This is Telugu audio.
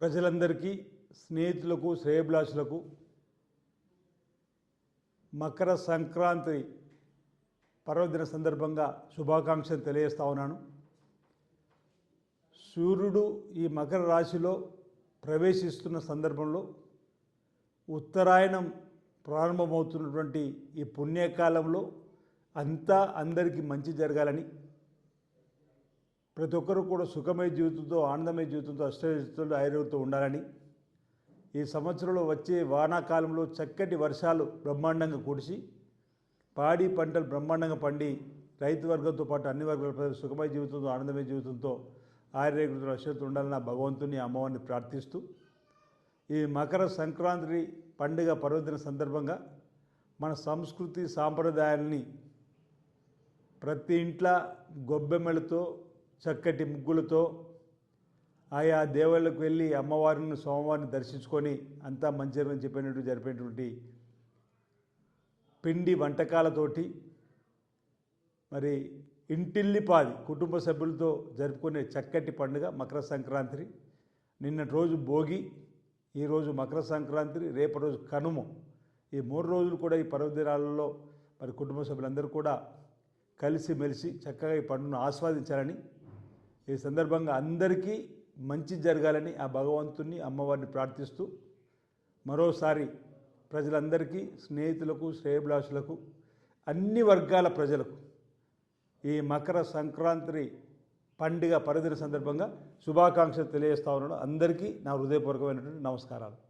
ప్రజలందరికీ స్నేహితులకు శ్రేయభిలాషులకు మకర సంక్రాంతి పర్వదిన సందర్భంగా శుభాకాంక్షలు తెలియజేస్తా ఉన్నాను. సూర్యుడు ఈ మకర రాశిలో ప్రవేశిస్తున్న సందర్భంలో ఉత్తరాయణం ప్రారంభమవుతున్నటువంటి ఈ పుణ్యకాలంలో అంతా అందరికీ మంచి జరగాలని ప్రతి ఒక్కరూ కూడా సుఖమయ జీవితంతో ఆనందమయ జీవితంతో అష్టజీవితంతో ఆయుర్వేదంతో ఉండాలని. ఈ సంవత్సరంలో వచ్చే వానాకాలంలో చక్కటి వర్షాలు బ్రహ్మాండంగా కురిసి పాడి పంటలు బ్రహ్మాండంగా పండి రైతు వర్గంతో పాటు అన్ని వర్గాల ప్రజలు సుఖమయ జీవితంతో ఆనందమయ జీవితంతో ఆయుర్వేదంతో అశ్వతో ఉండాలని భగవంతుని అమ్మవారిని ప్రార్థిస్తూ ఈ మకర సంక్రాంతి పండుగ పర్వదిన సందర్భంగా మన సంస్కృతి సాంప్రదాయాల్ని ప్రతి ఇంట్లో గొబ్బెమ్మలతో చక్కటి ముగ్గులతో ఆయా దేవాలకు వెళ్ళి అమ్మవారిని సోమవారిని దర్శించుకొని అంతా మంచిదని చెప్పినట్టు జరిపేటువంటి పిండి వంటకాలతోటి మరి ఇంటిల్లిపాది కుటుంబ సభ్యులతో జరుపుకునే చక్కటి పండుగ మకర సంక్రాంతి. నిన్నటి రోజు భోగి ఈరోజు మకర సంక్రాంతి రేపటి రోజు కనుమ. ఈ మూడు రోజులు కూడా ఈ పర్వదినాలలో మరి కుటుంబ సభ్యులందరూ కూడా కలిసిమెలిసి చక్కగా ఈ పండుగను ఆస్వాదించాలని ఈ సందర్భంగా అందరికీ మంచి జరగాలని ఆ భగవంతుని అమ్మవారిని ప్రార్థిస్తూ మరోసారి ప్రజలందరికీ స్నేహితులకు శ్రేయభిలాషులకు అన్ని వర్గాల ప్రజలకు ఈ మకర సంక్రాంతి పండుగ పరిధిన సందర్భంగా శుభాకాంక్షలు తెలియజేస్తా ఉన్నాను. అందరికీ నా హృదయపూర్వకమైనటువంటి నమస్కారాలు.